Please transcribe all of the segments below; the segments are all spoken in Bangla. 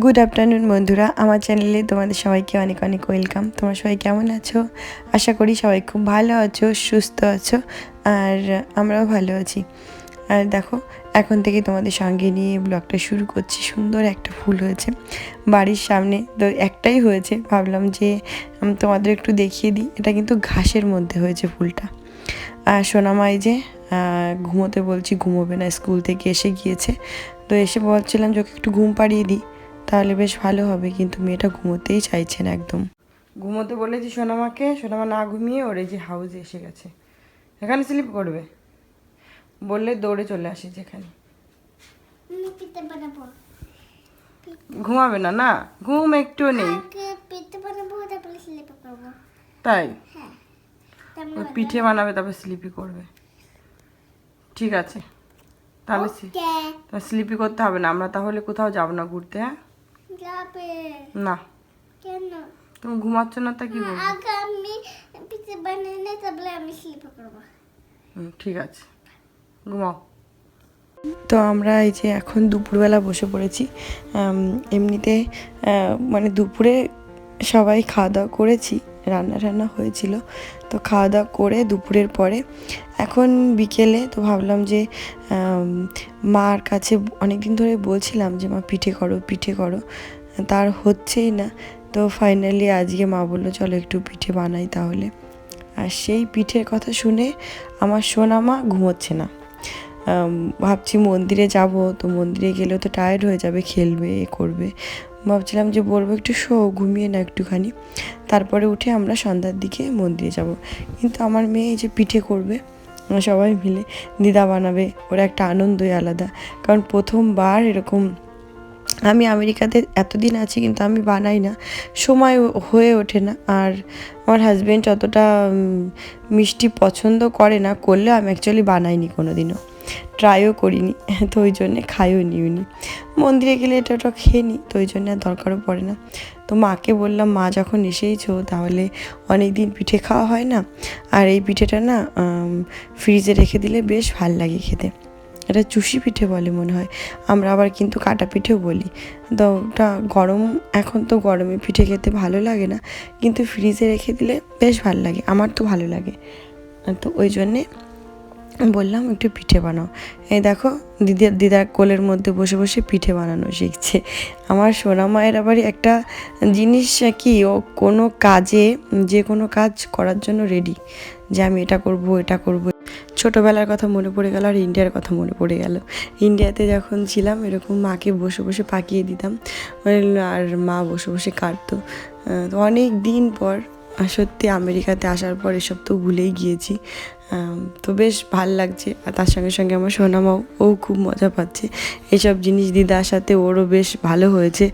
গুড আফটারনুন বন্ধুরা। আমার চ্যানেলে তোমাদের সবাইকে অনেক অনেক ওয়েলকাম তোমরা সবাই কেমন আছো? আশা করি সবাই খুব ভালো আছো, সুস্থ আছো, আর আমরাও ভালো আছি। আর দেখো, এখন থেকে তোমাদের সঙ্গে নিয়ে ব্লগটা শুরু করছি। সুন্দর একটা ফুল হয়েছে। বাড়ির সামনে তো একটাই হয়েছে। ভাবলাম যে তোমাদের একটু দেখিয়ে দিই। এটা কিন্তু ঘাসের মধ্যে হয়েছে ফুলটা। আর সোনামাই যে ঘুমোতে বলছি, ঘুমোবে না। স্কুল থেকে এসে গিয়েছে। তো এসে বলছিলাম যে, ওকে একটু ঘুম পাড়িয়ে দিই। তাহলে বেশ ভালো হবে কিন্তু মেয়েটা ঘুমোতেই চাইছে না একদম। ঘুমোতে বলেছি সোনামাকে সোনামা না ঘুমিয়ে ওর এই যে হাউসে এসে গেছে। এখানে স্লিপ করবে? বললে দৌড়ে চলে আসি যেখানে। ঘুমাবে না না? ঘুম একটু নেই। আগে পিতে বানাবো তারপরে স্লিপ করব তাই? হ্যাঁ ও পিঠে বানাবে তারপর স্লিপি করবে। ঠিক আছে। তাহলে স্লিপি করতে হবে না। আমরা তাহলে কোথাও যাব না ঘুরতে হ্যাঁ? যাবে। না। কেন? তুমি ঘুমাচ্ছ না তা কি বলব? আগে আমি পিতে বানালে তারপরে আমি স্লিপ করব। হুম, ঠিক আছে। ঘুমাও। তো আমরা এই যে এখন দুপুরবেলা বসে পড়েছি এমনিতে মানে দুপুরে সবাই খাওয়া দাওয়া করেছি। রান্না টান্না হয়েছিল। তো খাওয়া দাওয়া করে দুপুরের পরে, এখন বিকেলে তো ভাবলাম যে মার কাছে অনেক দিন ধরে বলছিলাম যে, মা, পিঠে করো পিঠে করো। তার হচ্ছেই না। তো ফাইনালি আজকে মা বলল, চলো একটু পিঠে বানাই তাহলে। আর সেই পিঠের কথা শুনে আমার সোনামা ঘুমোচ্ছে না। ভাবছি মন্দিরে যাব, তো মন্দিরে গেলেও তো টায়ার্ড হয়ে যাবে, খেলবে, এ করবে। ভাবছিলাম যে বলব, একটু শো, ঘুমিয়ে না একটুখানি। তারপরে উঠে আমরা সন্ধ্যার দিকে মন্দিরে যাব। কিন্তু আমার মেয়ে এই যে পিঠে করবে সবাই মিলে দিদা বানাবে, ওরা একটা আনন্দই আলাদা। কারণ প্রথমবার এরকম আমি আমেরিকাতে এতদিন আছি, কিন্তু আমি বানাই না। সময় হয়ে ওঠে না। আর আমার হাজব্যান্ড অতটা মিষ্টি পছন্দ করে না করলে আমি অ্যাকচুয়ালি বানাইনি কোনো দিনও ট্রাইও করিনি, তো ওই জন্যে খাইও নিইনি মন্দিরে গেলে এটা ওটা খেয়ে নিই তো ওই জন্য আর দরকারও পড়ে না। তো মাকে বললাম, মা, যখন এসেইছো, তাহলে অনেক দিন পিঠে খাওয়া হয় না? আর এই পিঠেটা না ফ্রিজে রেখে দিলে বেশ ভালো লাগে খেতে। এটা চুষি পিঠে বলে মনে হয়। আমরা আবার কিন্তু কাটা পিঠেও বলি। তো ওটা গরম, এখন তো গরমে পিঠে খেতে ভালো লাগে না। কিন্তু ফ্রিজে রেখে দিলে বেশ ভালো লাগে, আমার তো ভালো লাগে। তো ওই জন্যে বললাম, একটু পিঠে বানাও। এই দেখো দিদার দিদার কোলের মধ্যে বসে বসে পিঠে বানানো শিখছে। আমার সোনা মায়ের আবার একটা জিনিস কি, ও কোনো কাজে, যে কোনো কাজ করার জন্য রেডি যে আমি এটা করব এটা করব। ছোটোবেলার কথা মনে পড়ে গেল আর ইন্ডিয়ার কথা মনে পড়ে গেল। ইন্ডিয়াতে যখন ছিলাম, এরকম মাকে বসে বসে পাকিয়ে দিতাম, আর মা বসে বসে কাটতো অনেক দিন পর সত্যি আমেরিকাতে আসার পর এসব তো ভুলেই গিয়েছি। তো বেশ ভালো লাগছে। আর তার সঙ্গে সঙ্গে আমার সোনামাও ও খুব মজা পাচ্ছে। এইসব জিনিস দিদার সাথে ওরও বেশ ভালো হয়েছে।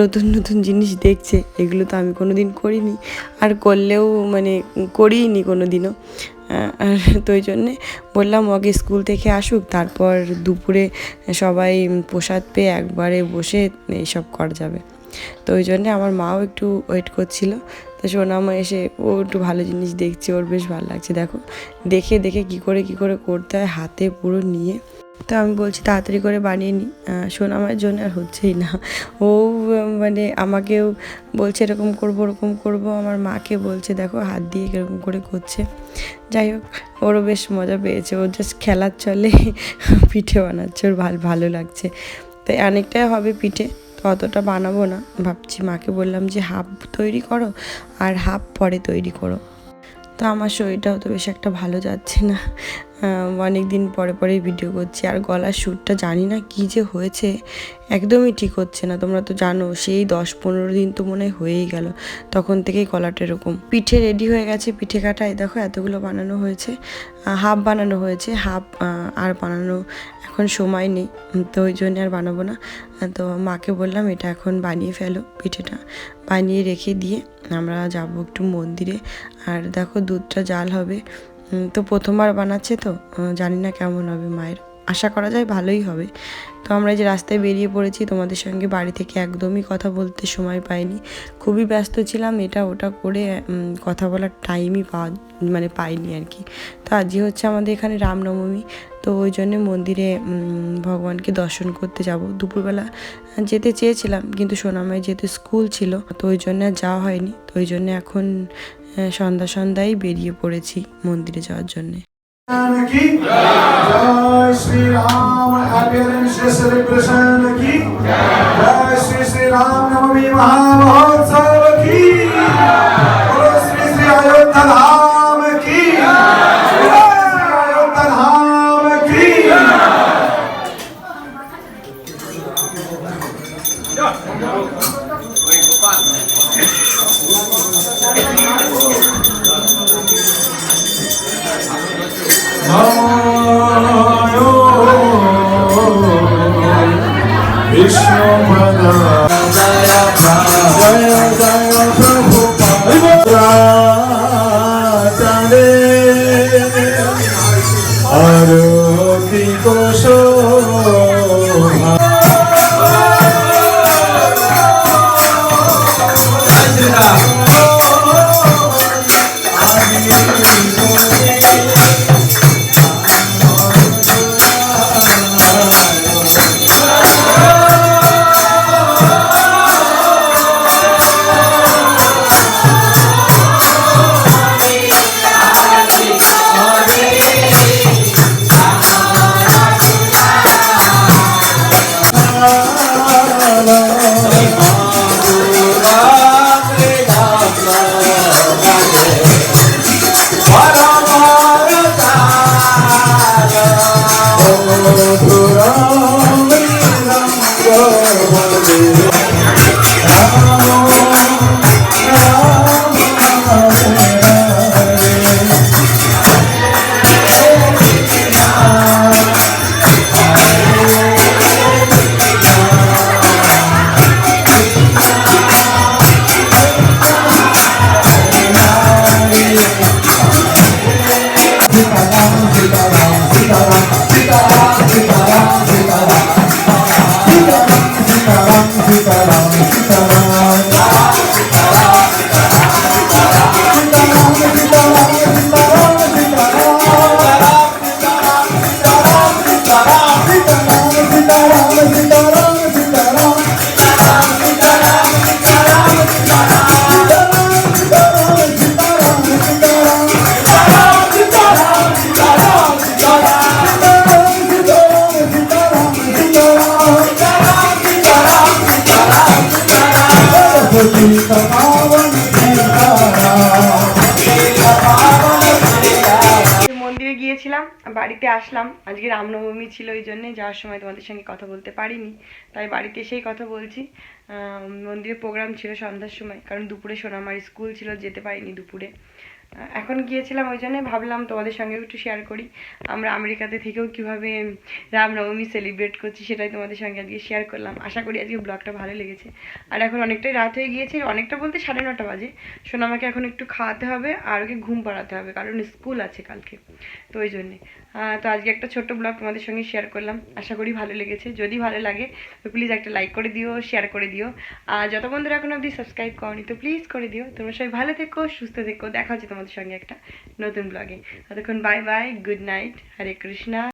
নতুন নতুন জিনিস দেখছে। এগুলো তো আমি কোনো দিন করিনি। আর করলেও মানে করিনি কোনো দিনও আর তো ওই জন্যে বললাম ওকে স্কুল থেকে আসুক, তারপর দুপুরে সবাই প্রসাদ পেয়ে একবারে বসে এইসব করা যাবে। তো ওই জন্যে আমার মাও একটু ওয়েট করছিল। তো সোনামা এসে, ও একটু ভালো জিনিস দেখছে, ওর বেশ ভালো লাগছে। দেখো, দেখে দেখে কি করে কি করে করতে হয়, হাতে পুরো নিয়ে। তো আমি বলছি, তাড়াতাড়ি করে বানিয়ে নিই সোনামার জন্য আর হচ্ছেই না। ও মানে আমাকেও বলছে, এরকম করব, ওরকম করব। আমার মাকে বলছে, দেখো, হাত দিয়ে এরকম করে করছে। যাই হোক, ওরও বেশ মজা পেয়েছে। ও জাস্ট খেলার চলে, পিঠে বানাচ্ছে, ওর ভালো ভালো লাগছে। তাই অনেকটাই হবে পিঠে। তো অতটা বানাবো না। ভাবছি মাকে বললাম যে, হাফ তৈরি করো আর হাফ পরে তৈরি করো। তো আমার শরীরটাও তো বেশ একটা ভালো যাচ্ছে না। অনেক দিন পরে পরে ভিডিও করছি। আর গলার সুরটা জানি না কী যে হয়েছে, একদমই ঠিক হচ্ছে না। তোমরা তো জানো, সেই দশ পনেরো দিন তো মনে হয় হয়েই গেল। তখন থেকেই গলাটা এরকম। পিঠে রেডি হয়ে গেছে, পিঠে কাটাই দেখো এতগুলো বানানো হয়েছে। হাফ বানানো হয়েছে হাফ আর বানানো এখন সময় নেই। তো ওই জন্য আর বানাবো না। তো মাকে বললাম, এটা এখন বানিয়ে ফেলো পিঠেটা। বানিয়ে রেখে দিয়ে আমরা যাব একটু মন্দিরে। আর দেখো দুধটা জাল হবে। তো প্রথমবার বানাচ্ছে তো জানি না কেমন হবে মায়ের। আশা করা যায় ভালোই হবে। তো আমরা যে রাস্তায় বেরিয়ে পড়েছি, তোমাদের সঙ্গে বাড়ি থেকে একদমই কথা বলতে সময় পাইনি। খুবই ব্যস্ত ছিলাম, এটা ওটা করে কথা বলার টাইমই পাওয়া মানে পাইনি আর কি। তো আজকে হচ্ছে আমাদের এখানে রামনবমী, তো ওই জন্য মন্দিরে ভগবানকে দর্শন করতে যাব। দুপুরবেলা যেতে চেয়েছিলাম, কিন্তু সোনামায় যেহেতু স্কুল ছিল, তো ওই জন্য যাওয়া হয়নি। তো ওই জন্য এখন সন্ধ্যা সন্ধ্যায় বেরিয়ে পড়েছি মন্দিরে যাওয়ার জন্যে। জয় শ্রী রাম জয় শ্রী শ্রী রাম নবমী It's your Brother. গিয়েছিলাম, বাড়িতে আসলাম। আজকে রামনবমী ছিল ওই জন্যে যাওয়ার সময় তোমাদের সঙ্গে কথা বলতে পারিনি। তাই বাড়িতে এসেই কথা বলছি। মন্দিরে প্রোগ্রাম ছিল সন্ধ্যার সময়, কারণ দুপুরে সোনামার স্কুল ছিল, যেতে পারিনি দুপুরে। এখন গিয়েছিলাম ওই জন্যই ভাবলাম তোমাদের সঙ্গেও একটু শেয়ার করি। আমরা আমেরিকাতে থেকেও কীভাবে রামনবমী সেলিব্রেট করছি সেটাই তোমাদের সঙ্গে আজকে শেয়ার করলাম। আশা করি আজকে ব্লগটা ভালো লেগেছে। আর এখন অনেকটাই রাত হয়ে গিয়েছে, অনেকটা বলতে সাড়ে নটা বাজে। সোনামাকে এখন একটু খাওয়াতে হবে আর ওকে ঘুম পাড়াতে হবে, কারণ স্কুল আছে কালকে। তো ওই জন্যে। তো আজকে একটা ছোট্ট ব্লগ তোমাদের সঙ্গে শেয়ার করলাম। আশা করি ভালো লেগেছে। যদি ভালো লাগে, তো প্লিজ একটা লাইক করে দিও শেয়ার করে দিও। আর যত বন্ধুরা এখন অবধি সাবস্ক্রাইব করনি, তো প্লিজ করে দিও। তোমরা সবাই ভালো থেকো, সুস্থ থেকো। দেখা হচ্ছে তোমাদের সঙ্গে একটা নতুন ব্লগে ততক্ষণ bye bye good night Hare Krishna.